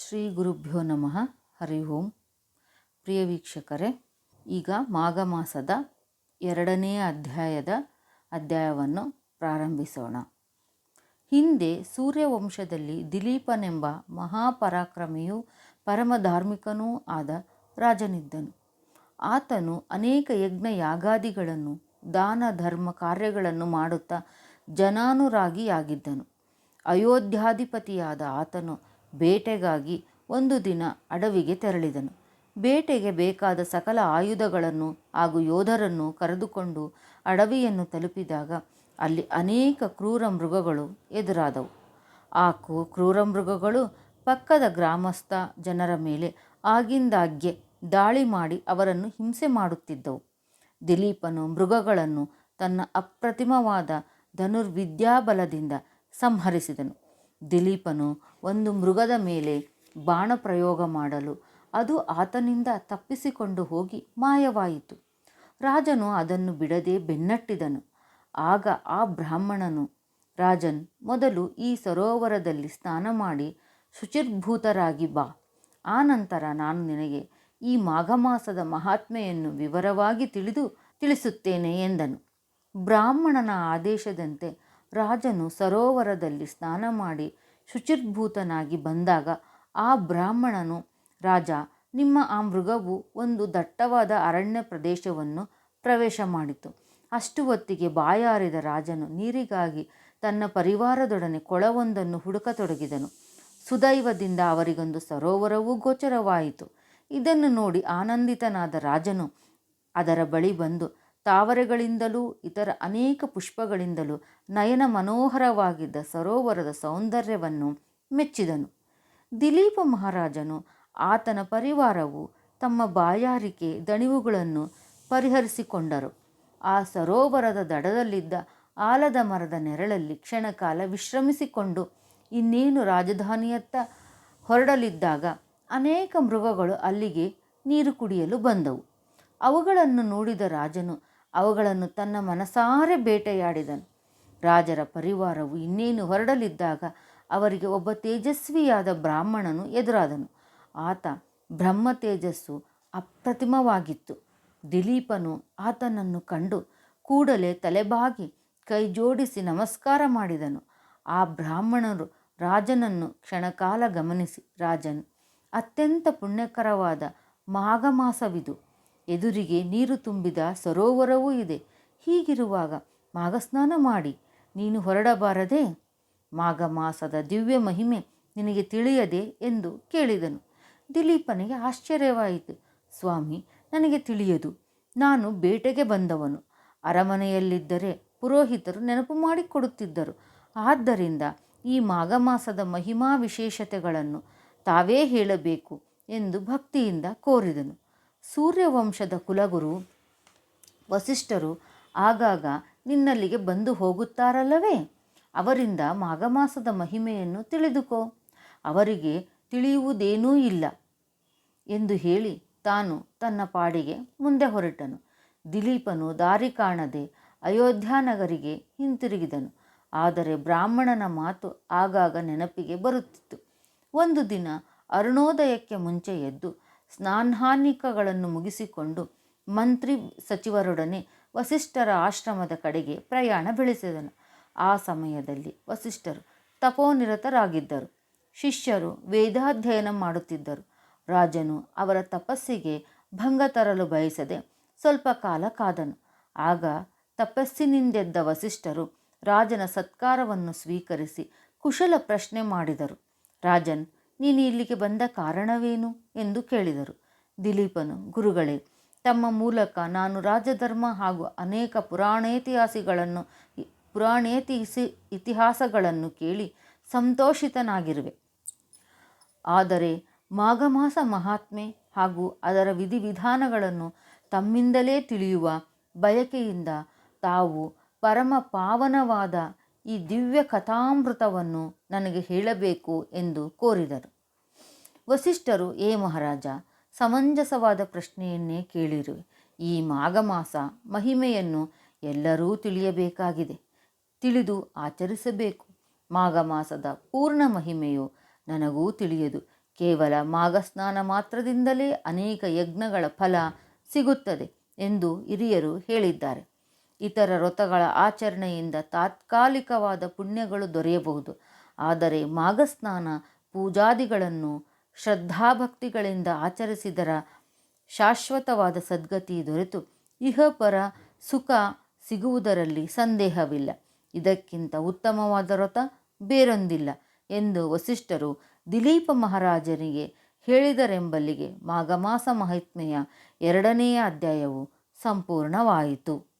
ಶ್ರೀ ಗುರುಭ್ಯೋ ನಮಃ. ಹರಿ ಓಂ. ಪ್ರಿಯ ವೀಕ್ಷಕರೇ, ಈಗ ಮಾಘ ಮಾಸದ ಎರಡನೇ ಅಧ್ಯಾಯದ ಅಧ್ಯಾಯವನ್ನು ಪ್ರಾರಂಭಿಸೋಣ. ಹಿಂದೆ ಸೂರ್ಯವಂಶದಲ್ಲಿ ದಿಲೀಪನೆಂಬ ಮಹಾಪರಾಕ್ರಮಿಯೂ ಪರಮ ಧಾರ್ಮಿಕನೂ ಆದ ರಾಜನಿದ್ದನು. ಆತನು ಅನೇಕ ಯಜ್ಞ ಯಾಗಾದಿಗಳನ್ನು ದಾನ ಧರ್ಮ ಕಾರ್ಯಗಳನ್ನು ಮಾಡುತ್ತಾ ಜನಾನುರಾಗಿಯಾಗಿದ್ದನು. ಅಯೋಧ್ಯಾಧಿಪತಿಯಾದ ಆತನು ಬೇಟೆಗಾಗಿ ಒಂದು ದಿನ ಅಡವಿಗೆ ತೆರಳಿದನು. ಬೇಟೆಗೆ ಬೇಕಾದ ಸಕಲ ಆಯುಧಗಳನ್ನು ಹಾಗೂ ಯೋಧರನ್ನು ಕರೆದುಕೊಂಡು ಅಡವಿಯನ್ನು ತಲುಪಿದಾಗ ಅಲ್ಲಿ ಅನೇಕ ಕ್ರೂರ ಮೃಗಗಳು ಎದುರಾದವು. ಆ ಕ್ರೂರ ಮೃಗಗಳು ಪಕ್ಕದ ಗ್ರಾಮಸ್ಥ ಜನರ ಮೇಲೆ ಆಗಿಂದಾಗ್ಗೆ ದಾಳಿ ಮಾಡಿ ಅವರನ್ನು ಹಿಂಸೆ ಮಾಡುತ್ತಿದ್ದವು. ದಿಲೀಪನು ಮೃಗಗಳನ್ನು ತನ್ನ ಅಪ್ರತಿಮವಾದ ಧನುರ್ವಿದ್ಯಾಬಲದಿಂದ ಸಂಹರಿಸಿದನು. ದಿಲೀಪನು ಒಂದು ಮೃಗದ ಮೇಲೆ ಬಾಣ ಪ್ರಯೋಗ ಮಾಡಲು ಅದು ಆತನಿಂದ ತಪ್ಪಿಸಿಕೊಂಡು ಹೋಗಿ ಮಾಯವಾಯಿತು. ರಾಜನು ಅದನ್ನು ಬಿಡದೆ ಬೆನ್ನಟ್ಟಿದನು. ಆಗ ಆ ಬ್ರಾಹ್ಮಣನು, ರಾಜನ್, ಮೊದಲು ಈ ಸರೋವರದಲ್ಲಿ ಸ್ನಾನ ಮಾಡಿ ಶುಚಿರ್ಭೂತರಾಗಿ ಬಾ. ಆನಂತರ ನಾನು ನಿನಗೆ ಈ ಮಾಘಮಾಸದ ಮಹಾತ್ಮೆಯನ್ನು ವಿವರವಾಗಿ ತಿಳಿದು ತಿಳಿಸುತ್ತೇನೆ ಎಂದನು. ಬ್ರಾಹ್ಮಣನ ಆದೇಶದಂತೆ ರಾಜನು ಸರೋವರದಲ್ಲಿ ಸ್ನಾನ ಮಾಡಿ ಶುಚಿರ್ಭೂತನಾಗಿ ಬಂದಾಗ ಆ ಬ್ರಾಹ್ಮಣನು, ರಾಜ, ನಿಮ್ಮ ಆ ಮೃಗವು ಒಂದು ದಟ್ಟವಾದ ಅರಣ್ಯ ಪ್ರದೇಶವನ್ನು ಪ್ರವೇಶ ಮಾಡಿತು. ಅಷ್ಟು ಹೊತ್ತಿಗೆ ಬಾಯಾರಿದ ರಾಜನು ನೀರಿಗಾಗಿ ತನ್ನ ಪರಿವಾರದೊಡನೆ ಕೊಳವೊಂದನ್ನು ಹುಡುಕತೊಡಗಿದನು. ಸುದೈವದಿಂದ ಅವರಿಗೊಂದು ಸರೋವರವೂ ಗೋಚರವಾಯಿತು. ಇದನ್ನು ನೋಡಿ ಆನಂದಿತನಾದ ರಾಜನು ಅದರ ಬಳಿ ಬಂದು ತಾವರೆಗಳಿಂದಲೂ, ಇತರ ಅನೇಕ ಪುಷ್ಪಗಳಿಂದಲೂ ನಯನ ಮನೋಹರವಾಗಿದ್ದ ಸರೋವರದ ಸೌಂದರ್ಯವನ್ನು ಮೆಚ್ಚಿದನು. ದಿಲೀಪ ಮಹಾರಾಜನು ಆತನ ಪರಿವಾರವು ತಮ್ಮ ಬಾಯಾರಿಕೆ ದಣಿವುಗಳನ್ನು ಪರಿಹರಿಸಿಕೊಂಡರು. ಆ ಸರೋವರದ ದಡದಲ್ಲಿದ್ದ ಆಲದ ಮರದ ನೆರಳಲ್ಲಿ ಕ್ಷಣಕಾಲ ವಿಶ್ರಮಿಸಿಕೊಂಡು ಇನ್ನೇನು ರಾಜಧಾನಿಯತ್ತ ಹೊರಡಲಿದ್ದಾಗ ಅನೇಕ ಮೃಗಗಳು ಅಲ್ಲಿಗೆ ನೀರು ಕುಡಿಯಲು ಬಂದವು. ಅವುಗಳನ್ನು ನೋಡಿದ ರಾಜನು ಅವುಗಳನ್ನು ತನ್ನ ಮನಸಾರೆ ಬೇಟೆಯಾಡಿದನು. ರಾಜರ ಪರಿವಾರವು ಇನ್ನೇನು ಹೊರಡಲಿದ್ದಾಗ ಅವರಿಗೆ ಒಬ್ಬ ತೇಜಸ್ವಿಯಾದ ಬ್ರಾಹ್ಮಣನು ಎದುರಾದನು. ಆತ ಬ್ರಹ್ಮ ತೇಜಸ್ಸು ಅಪ್ರತಿಮವಾಗಿತ್ತು. ದಿಲೀಪನು ಆತನನ್ನು ಕಂಡು ಕೂಡಲೇ ತಲೆಬಾಗಿ ಕೈ ಜೋಡಿಸಿ ನಮಸ್ಕಾರ ಮಾಡಿದನು. ಆ ಬ್ರಾಹ್ಮಣರು ರಾಜನನ್ನು ಕ್ಷಣಕಾಲ ಗಮನಿಸಿ, ರಾಜನ್, ಅತ್ಯಂತ ಪುಣ್ಯಕರವಾದ ಮಾಘಮಾಸವಿದು. ಎದುರಿಗೆ ನೀರು ತುಂಬಿದ ಸರೋವರವೂ ಇದೆ. ಹೀಗಿರುವಾಗ ಮಾಘಸ್ನಾನ ಮಾಡಿ, ನೀನು ಹೊರಡಬಾರದೆ? ಮಾಘ ಮಾಸದ ದಿವ್ಯ ಮಹಿಮೆ ನಿನಗೆ ತಿಳಿಯದೆ ಎಂದು ಕೇಳಿದನು. ದಿಲೀಪನಿಗೆ ಆಶ್ಚರ್ಯವಾಯಿತು. ಸ್ವಾಮಿ, ನನಗೆ ತಿಳಿಯದು. ನಾನು ಬೇಟೆಗೆ ಬಂದವನು. ಅರಮನೆಯಲ್ಲಿದ್ದರೆ ಪುರೋಹಿತರು ನೆನಪು ಮಾಡಿಕೊಡುತ್ತಿದ್ದರು. ಆದ್ದರಿಂದ ಈ ಮಾಘ ಮಾಸದ ಮಹಿಮಾ ವಿಶೇಷತೆಗಳನ್ನು ತಾವೇ ಹೇಳಬೇಕು ಎಂದು ಭಕ್ತಿಯಿಂದ ಕೋರಿದನು. ಸೂರ್ಯವಂಶದ ಕುಲಗುರು ವಸಿಷ್ಠರು ಆಗಾಗ ನಿನ್ನಲ್ಲಿಗೆ ಬಂದು ಹೋಗುತ್ತಾರಲ್ಲವೇ? ಅವರಿಂದ ಮಾಘಮಾಸದ ಮಹಿಮೆಯನ್ನು ತಿಳಿದುಕೋ. ಅವರಿಗೆ ತಿಳಿಯುವುದೇನೂ ಇಲ್ಲ ಎಂದು ಹೇಳಿ ತಾನು ತನ್ನ ಪಾಡಿಗೆ ಮುಂದೆ ಹೊರಟನು. ದಿಲೀಪನು ದಾರಿ ಕಾಣದೆ ಅಯೋಧ್ಯಾನಗರಿಗೆ ಹಿಂತಿರುಗಿದನು. ಆದರೆ ಬ್ರಾಹ್ಮಣನ ಮಾತು ಆಗಾಗ ನೆನಪಿಗೆ ಬರುತ್ತಿತ್ತು. ಒಂದು ದಿನ ಅರುಣೋದಯಕ್ಕೆ ಮುಂಚೆ ಎದ್ದು ಸ್ನಾನಾನಿಕಗಳನ್ನು ಮುಗಿಸಿಕೊಂಡು ಮಂತ್ರಿ ಸಚಿವರೊಡನೆ ವಸಿಷ್ಠರ ಆಶ್ರಮದ ಕಡೆಗೆ ಪ್ರಯಾಣ ಬೆಳೆಸಿದನು. ಆ ಸಮಯದಲ್ಲಿ ವಸಿಷ್ಠರು ತಪೋನಿರತರಾಗಿದ್ದರು. ಶಿಷ್ಯರು ವೇದಾಧ್ಯಯನ ಮಾಡುತ್ತಿದ್ದರು. ರಾಜನು ಅವರ ತಪಸ್ಸಿಗೆ ಭಂಗ ತರಲು ಬಯಸದೆ ಸ್ವಲ್ಪ ಕಾಲ ಕಾದನು. ಆಗ ತಪಸ್ಸಿನಿಂದೆದ್ದ ವಸಿಷ್ಠರು ರಾಜನ ಸತ್ಕಾರವನ್ನು ಸ್ವೀಕರಿಸಿ ಕುಶಲ ಪ್ರಶ್ನೆ ಮಾಡಿದರು. ರಾಜನ್ ನೀನು ಇಲ್ಲಿಗೆ ಬಂದ ಕಾರಣವೇನು? ಎಂದು ಕೇಳಿದರು. ದಿಲೀಪನು, ಗುರುಗಳೇ, ತಮ್ಮ ಮೂಲಕ ನಾನು ರಾಜಧರ್ಮ ಹಾಗೂ ಅನೇಕ ಪುರಾಣೇತಿಹಾಸಿಗಳನ್ನು, ಪುರಾಣೇತಿಸಿ, ಇತಿಹಾಸಗಳನ್ನು ಕೇಳಿ ಸಂತೋಷಿತನಾಗಿರುವೆ. ಆದರೆ ಮಾಘಮಾಸ ಮಹಾತ್ಮೆ ಹಾಗೂ ಅದರ ವಿಧಿವಿಧಾನಗಳನ್ನು ತಮ್ಮಿಂದಲೇ ತಿಳಿಯುವ ಬಯಕೆಯಿಂದ ತಾವು ಪರಮ ಪಾವನವಾದ ಈ ದಿವ್ಯ ಕಥಾಮೃತವನ್ನು ನನಗೆ ಹೇಳಬೇಕು ಎಂದು ಕೋರಿದರು. ವಸಿಷ್ಠರು, ಏ ಮಹಾರಾಜ, ಸಮಂಜಸವಾದ ಪ್ರಶ್ನೆಯನ್ನೇ ಕೇಳಿರು. ಈ ಮಾಘಮಾಸ ಮಹಿಮೆಯನ್ನು ಎಲ್ಲರೂ ತಿಳಿಯಬೇಕಾಗಿದೆ. ತಿಳಿದು ಆಚರಿಸಬೇಕು. ಮಾಘ ಮಾಸದ ಪೂರ್ಣ ಮಹಿಮೆಯು ನನಗೂ ತಿಳಿಯದು. ಕೇವಲ ಮಾಘಸ್ನಾನ ಮಾತ್ರದಿಂದಲೇ ಅನೇಕ ಯಜ್ಞಗಳ ಫಲ ಸಿಗುತ್ತದೆ ಎಂದು ಹಿರಿಯರು ಹೇಳಿದ್ದಾರೆ. ಇತರ ವ್ರತಗಳ ಆಚರಣೆಯಿಂದ ತಾತ್ಕಾಲಿಕವಾದ ಪುಣ್ಯಗಳು ದೊರೆಯಬಹುದು. ಆದರೆ ಮಾಘಸ್ನಾನ ಪೂಜಾದಿಗಳನ್ನು ಶ್ರದ್ಧಾಭಕ್ತಿಗಳಿಂದ ಆಚರಿಸಿದರ ಶಾಶ್ವತವಾದ ಸದ್ಗತಿ ದೊರೆತು. ಇಹಪರ ಸುಖ ಸಿಗುವುದರಲ್ಲಿ ಸಂದೇಹವಿಲ್ಲ. ಇದಕ್ಕಿಂತ ಉತ್ತಮವಾದ ವ್ರತ ಬೇರೊಂದಿಲ್ಲ ಎಂದು ವಸಿಷ್ಠರು ದಿಲೀಪ ಮಹಾರಾಜನಿಗೆ ಹೇಳಿದರೆಂಬಲ್ಲಿಗೆ ಮಾಘಮಾಸ ಮಹಾತ್ಮೆಯ ಎರಡನೆಯ ಅಧ್ಯಾಯವು ಸಂಪೂರ್ಣವಾಯಿತು.